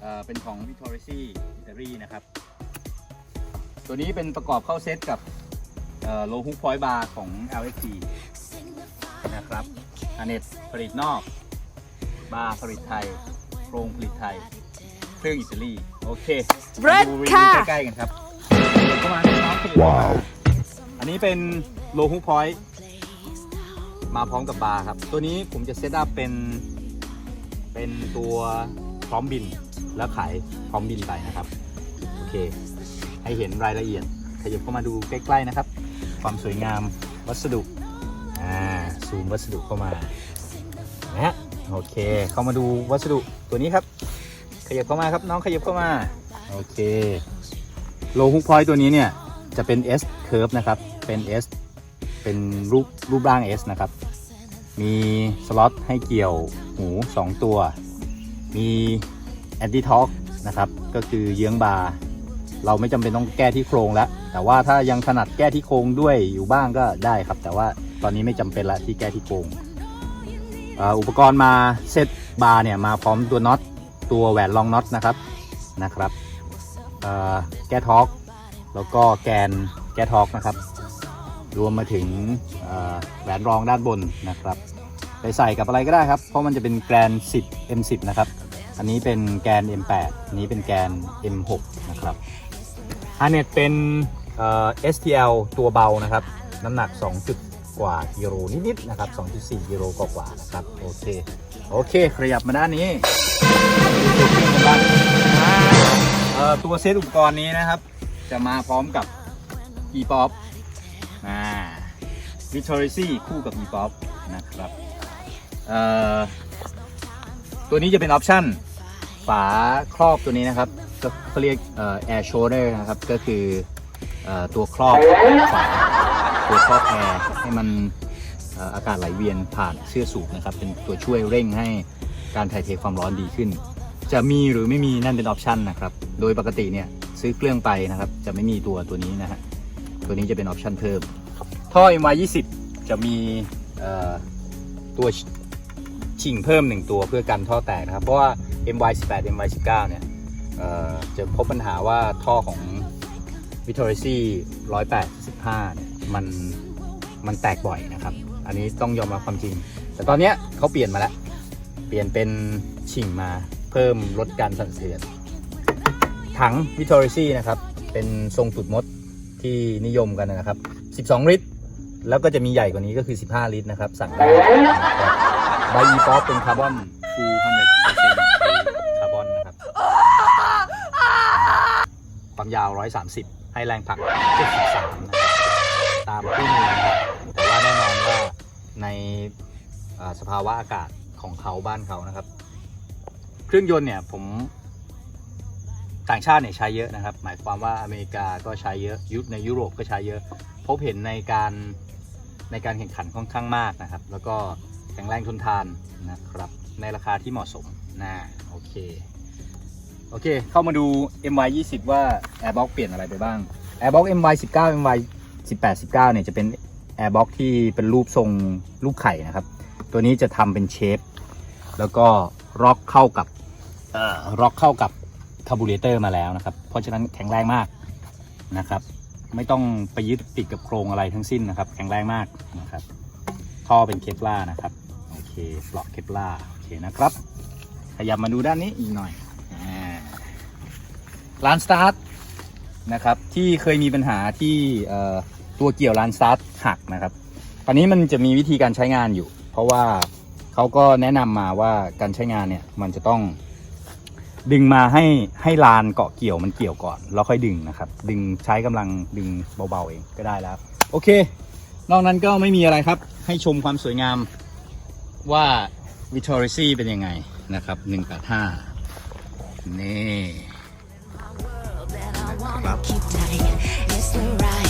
เอ่อเป็นของ v i t o r i c i อิตาลีนะครับ ตัวนี้เป็นประกอบเข้าเซตกับโลฮุกพอยบาร์ของ LXG นะครับอเนตผลิตนอก บาร์ผลิตไทยโรงผลิตไทย เครื่องอิตาลี โอเคเลิศมาดูรีวิค่ะวใกล้ๆกันครับเข้ามาน้องๆว้าวอันนี้เป็นโลฮุกพอยมาพร้อมกับบาร์ครับ ตัวนี้ผมจะเซตอัพเป็น เป็นตัวพร้อมบิน แล้วขายพร้อมบินไปนะครับ โอเค ให้เห็นรายละเอียด ขยับเข้ามาดูใกล้ ๆนะครับ ความสวยงามวัสดุอ่าซูมวัสดุเข้ามานะฮะโอเค เข้ามาดูวัสดุตัวนี้ครับ ขยับเข้ามาครับน้องขยับเข้ามา โอเคโลฮุกพอยต์ตัวนี้เนี่ยจะเป็น S curve นะครับ เป็น S เป็นรูปรูปร่าง S นะครับ มีสล็อตให้เกี่ยวหู 2 ตัว มี แอนตี้ท็อกนะครับก็คือเยื้องบาร์เราไม่จำเป็นต้องแก้ที่โครงแล้ว แต่ว่าถ้ายังถนัดแก้ที่โครงด้วยอยู่บ้างก็ได้ครับ แต่ว่าตอนนี้ไม่จำเป็นละที่แก้ที่โครงอุปกรณ์มาเซตบาร์เนี่ยมาพร้อมตัวน็อตตัวแหวนรองน็อตนะครับนะครับแก้ท็อกแล้วก็แกนแก้ท็อกนะครับ รวมมาถึงแหวนรองด้านบนนะครับ ไปใส่กับอะไรก็ได้ครับ เพราะมันจะเป็นแกน10 M10 นะครับ อันนี้เป็นแกน M8 อันนี้เป็นแกน M6 นะครับฮาร์เน็ตเป็นเอ่อ STL ตัวเบานะครับ น้ำหนัก2จุดกว่ากิโลนิดๆนะครับ 2.4กิโลกว่าๆนะครับ โอเค โอเค ขยับมาด้านนี้เอ่อตัวเซตอุปกรณ์นี้นะครับ จะมาพร้อมกับ e-pop อ่า v i t o r i c i คู่กับ e-pop นะครับเอ่อตัวนี้จะเป็นออปชั่น ฝาครอบตัวนี้นะครับ ก็เขาเรียกเอ่อ air shoulder นะครับ ก็คืออตัวครอบฝาตัวครอบแอร์ให้มันอากาศไหลเวียนผ่านเสื้อสูบนะครับ เป็นตัวช่วยเร่งให้การถ่ายเทความร้อนดีขึ้น จะมีหรือไม่มีนั่นเป็นออปชันนะครับ โดยปกติเนี่ยซื้อเครื่องไปนะครับ จะไม่มีตัวตัวนี้นะฮะตัวนี้จะเป็นออปชันเพิ่ม ท่อ MY 20 จะมีตัวชิ่งเพิ่ม1ตัวเพื่อกันท่อแตกนะครับ เพราะว่า MY 18 MY 19 เนี่ยเอ่อจะพบปัญหาว่าท่อของ v i t o r i c 185เนี่ยมันมันแตกบ่อยนะครับ อันนี้ต้องยอมรับความจริง แต่ตอนนี้เขาเปลี่ยนมาแล้ว เปลี่ยนเป็นชิ่งมาเพิ่มลดการสั่นสะเทือน ถัง v i t o r i c นะครับ เป็นทรงตุดมดที่นิยมกันนะครับ 12 ลิตร แล้วก็จะมีใหญ่กว่านี้ก็คือ 15 ลิตรนะครับ สั่งได้นะครับใบอีป๊อปเป็นคาร์บอน ฟูล100%คาร์บอนนะครับ ความยาว 130 ให้แรงผลัก 73 นะครับ ตามคู่มือนะครับ แต่ว่าแน่นอนว่าในสภาวะอากาศของเขาบ้านเขานะครับ เครื่องยนต์เนี่ยผมต่างชาติเนี่ยใช้เยอะนะครับ หมายความว่าอเมริกาก็ใช้เยอะยุในยุโรปก็ใช้เยอะพบเห็นในการในการแข่งขันค่อนข้างมากนะครับ แล้วก็แข็งแรงทนทานนะครับ ในราคาที่เหมาะสมนะโอเค โอเค เข้ามาดู MY 20ว่า Airbox เปลี่ยนอะไรไปบ้าง Airbox MY 19 MY 18 19เนี่ยจะเป็น Airbox ที่เป็นรูปทรงลูกไข่นะครับ ตัวนี้จะทำเป็นเชฟ แล้วก็ล็อกเข้ากับเอ่อล็อกเข้ากับคาร์บูเรเตอร์มาแล้วนะครับ เพราะฉะนั้นแข็งแรงมากนะครับ ไม่ต้องไปยึดติดกับโครงอะไรทั้งสิ้นนะครับ แข็งแรงมากนะครับ ท่อเป็นเคปลานะครับ โอเคปลอกเคปลา เคนะครับ ขยับมาดูด้านนี้อีกหน่อยอ่าร้านสตาร์ทนะครับที่เคยมีปัญหาที่ตัวเกี่ยวร้านสตาร์ทหักนะครับตอนนี้มันจะมีวิธีการใช้งานอยู่ เพราะว่าเขาก็แนะนำมาว่าการใช้งานเนี่ยมันจะต้องดึงมาให้ให้ลานเกาะเกี่ยวมันเกี่ยวก่อนแล้วค่อยดึงนะครับ ดึงใช้กำลังดึงเบาๆเองก็ได้แล้ว โอเค นอกนั้นก็ไม่มีอะไรครับ ให้ชมความสวยงามว่า วิทอริซี่เป็นยังไงนะครับ 185 นี่นะครับ